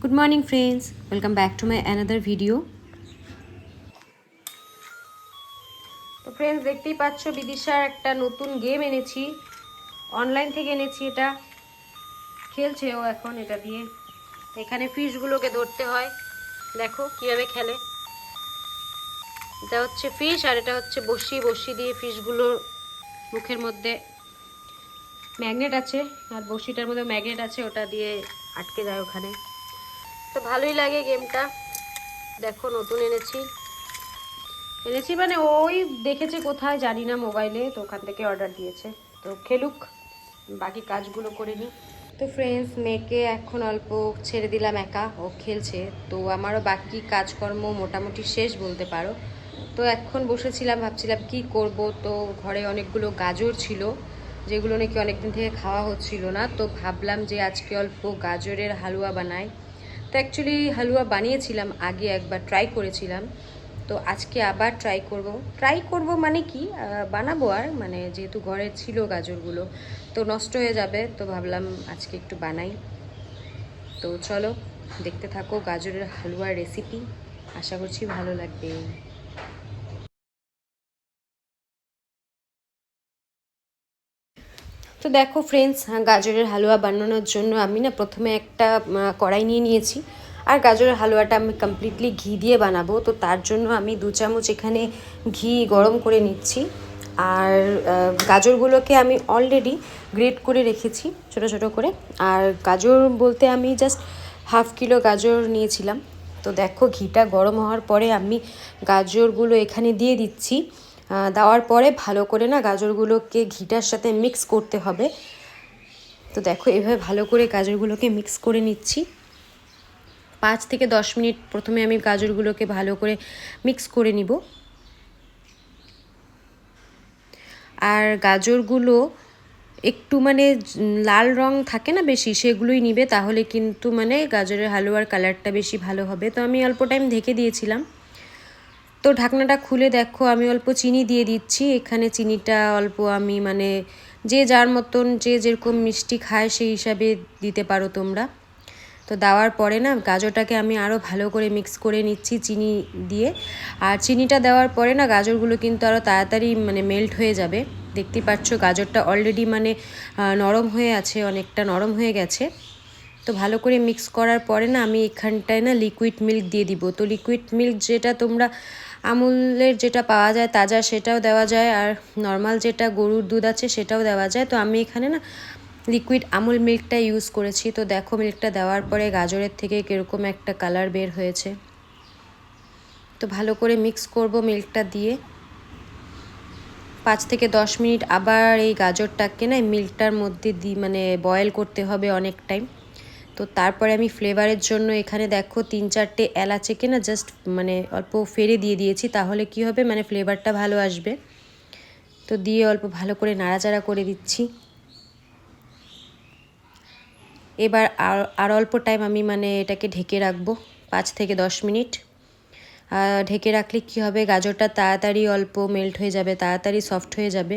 Good morning friends welcome back to my another video তো friends দেখতেই পাচ্ছ, বিদিশার একটা নতুন গেম এনেছি। অনলাইন থেকে এনেছি এটা। খেলছে ও এখন এটা দিয়ে। এখানে ফিশগুলোকে ধরতে হয়। দেখো কীভাবে খেলে। এটা হচ্ছে ফিশ আর এটা হচ্ছে বসি বসি দিয়ে ফিশগুলোর মুখের মধ্যে ম্যাগনেট আছে, আর বসিটার মধ্যে ম্যাগনেট আছে, ওটা দিয়ে আটকে যায় ওখানে। তো ভালোই লাগে গেমটা। দেখো, নতুন এনেছি। এনেছি মানে ওই দেখেছে কোথায়, জানি না মোবাইলে, তো ওখান থেকে অর্ডার দিয়েছে। তো খেলুক, বাকি কাজগুলো করে নিই। তো ফ্রেন্ডস মেয়েকে এখন অল্প ছেড়ে দিলাম একা, ও খেলছে। তো আমারও বাকি কাজকর্ম মোটামুটি শেষ বলতে পারো। তো এখন বসেছিলাম, ভাবছিলাম কি করব, তো ঘরে অনেকগুলো গাজর ছিল। যেগুলো নাকি অনেকদিন থেকে খাওয়া হচ্ছিল না, তো ভাবলাম যে আজকে অল্প গাজরের হালুয়া বানাই। তো অ্যাকচুয়ালি হালুয়া বানিয়েছিলাম, আগে একবার ট্রাই করেছিলাম। তো আজকে আবার ট্রাই করব। ট্রাই করব মানে কি? বানাবো আর মানে যেহেতু ঘরে ছিল গাজরগুলো, তো নষ্ট হয়ে যাবে, তো ভাবলাম আজকে একটু বানাই। তো চলো, দেখতে থাকো গাজরের হালুয়ার রেসিপি আশা করছি ভালো লাগবে। তো দেখো ফ্রেন্ডস গাজরের হালুয়া বানানোর জন্য আমি না প্রথমে একটা কড়াই নিয়ে নিয়েছি। আর গাজরের হালুয়াটা আমি কমপ্লিটলি ঘি দিয়ে বানাবো। তো তার জন্য আমি দু চামচ এখানে ঘি গরম করে নিচ্ছি। আর গাজরগুলোকে আমি অলরেডি গ্রেট করে রেখেছি ছোট ছোট করে। আর গাজর বলতে আমি জাস্ট হাফ কিলো গাজর নিয়েছিলাম। তো দেখো ঘিটা গরম হওয়ার পরে আমি গাজরগুলো এখানে দিয়ে দিচ্ছি। দেওয়ার পরে ভালো করে না গাজরগুলোকে ঘিটার সাথে মিক্স করতে হবে। তো দেখো, এভাবে ভালো করে গাজরগুলোকে মিক্স করে নিচ্ছি। পাঁচ থেকে দশ মিনিট প্রথমে আমি গাজরগুলোকে ভালো করে মিক্স করে নিব। আর গাজরগুলো একটু মানে লাল রং থাকে না বেশি, সেগুলোই নিবে, তাহলে কিন্তু মানে গাজরের হালুয়ার কালারটা বেশি ভালো হবে। তো আমি অল্প টাইম ঢেকে দিয়েছিলাম। তো ঢাকনাটা খুলে দেখো, আমি অল্প চিনি দিয়ে দিচ্ছি। এখানে চিনিটা অল্প আমি মানে যে যার মতন, যে যেরকম মিষ্টি খায় সেই হিসাবে দিতে পারো তোমরা। তো দেওয়ার পরে না, গাজরটাকে আমি আরও ভালো করে মিক্স করে নিচ্ছি চিনি দিয়ে। আর চিনিটা দেওয়ার পরে না, গাজরগুলো কিন্তু আরও তাড়াতাড়ি মানে মেল্ট হয়ে যাবে। দেখতেই পাচ্ছ, গাজরটা অলরেডি মানে নরম হয়ে আছে, অনেকটা নরম হয়ে গেছে। তো ভালো করে মিক্স করার পরে না, আমি এখানটায় না লিকুইড মিল্ক দিয়ে দিব। তো লিকুইড মিল্ক যেটা তোমরা আমুলের যেটা পাওয়া যায় তাজা সেটাও দেওয়া যায় আর নর্মাল যেটা গরুর দুধ আছে সেটাও দেওয়া যায়। তো আমি এখানে না লিকুইড আমুল মিল্কটা ইউজ করেছি। তো দেখো মিল্কটা দেওয়ার পরে গাজরের থেকে কীরকম একটা কালার বের হয়েছে। তো ভালো করে মিক্স করব মিল্কটা দিয়ে। পাঁচ থেকে দশ মিনিট আবার এই গাজরটাকে না মিল্কটার মধ্যে দিই মানে বয়েল করতে হবে অনেক টাইম তো তারপরে আমি ফ্লেভারের জন্য এখানে দেখো তিন চারটে এলাচেকে না জাস্ট মানে অল্প ফেরে দিয়ে দিয়েছি, তাহলে কি হবে? মানে ফ্লেভারটা ভালো আসবে। তো দিয়ে অল্প ভালো করে নাড়াচাড়া করে দিচ্ছি। এবার আর অল্প টাইম আমি মানে এটাকে ঢেকে রাখব, পাঁচ থেকে দশ মিনিট। ঢেকে রাখলে কী হবে? গাজরটা তাড়াতাড়ি অল্প মেল্ট হয়ে যাবে, তাড়াতাড়ি সফট হয়ে যাবে।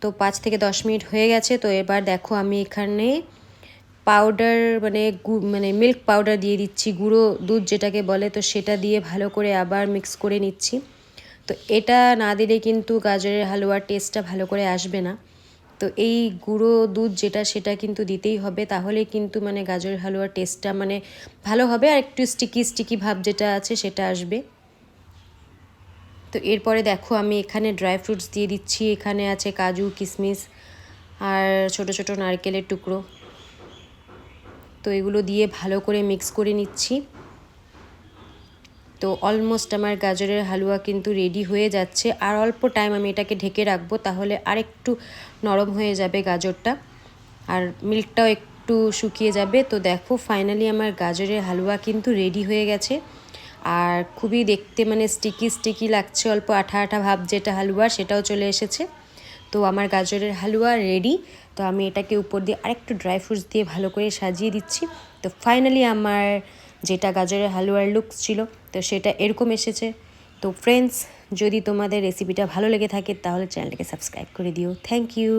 তো পাঁচ থেকে দশ মিনিট হয়ে গেছে, তো এবার দেখো আমি এখানে পাউডার মানে মানে মিল্ক পাউডার দিয়ে দিচ্ছি, গুঁড়ো দুধ যেটাকে বলে, তো সেটা দিয়ে ভালো করে আবার মিক্স করে নিচ্ছি। তো এটা না দিলে কিন্তু গাজরের হালুয়ার টেস্টটা ভালো করে আসবে না। তো এই গুঁড়ো দুধ যেটা, সেটা কিন্তু দিতেই হবে। তাহলে কিন্তু মানে গাজরের হালুয়ার টেস্টটা মানে ভালো হবে, আর একটু স্টিকি স্টিকি ভাব যেটা আছে, সেটা আসবে। তো এরপরে দেখো, আমি এখানে ড্রাই ফ্রুটস দিয়ে দিচ্ছি। এখানে আছে কাজু কিশমিশ আর ছোট ছোট নারকেলের টুকরো। তো এগুলো দিয়ে ভালো করে মিক্স করে নিচ্ছি। তো অলমোস্ট আমার গাজরের হালুয়া কিন্তু রেডি হয়ে যাচ্ছে। আর অল্প টাইম আমি এটাকে ঢেকে রাখব, তাহলে আরেকটু নরম হয়ে যাবে গাজরটা। আর মিল্কটাও একটু শুকিয়ে যাবে। তো দেখো ফাইনালি আমার গাজরের হালুয়া কিন্তু রেডি হয়ে গেছে। আর খুবই দেখতে মানে স্টিকি স্টিকি লাগছে। অল্প আঠা আঠা ভাব যেটা হালুয়া, সেটাও চলে এসেছে। তো আমার গাজরের হালুয়া রেডি তো আমি এটাকে উপর দিয়ে আরেকটু ড্রাই ফ্রুটস দিয়ে ভালো করে সাজিয়ে দিচ্ছি। তো ফাইনালি আমার যেটা গাজরের হালুয়ার লুকস ছিল, তো সেটা এরকম এসেছে। তো ফ্রেন্ডস যদি তোমাদের রেসিপিটা ভালো লেগে থাকে, তাহলে চ্যানেলটাকে সাবস্ক্রাইব করে দিও। Thank you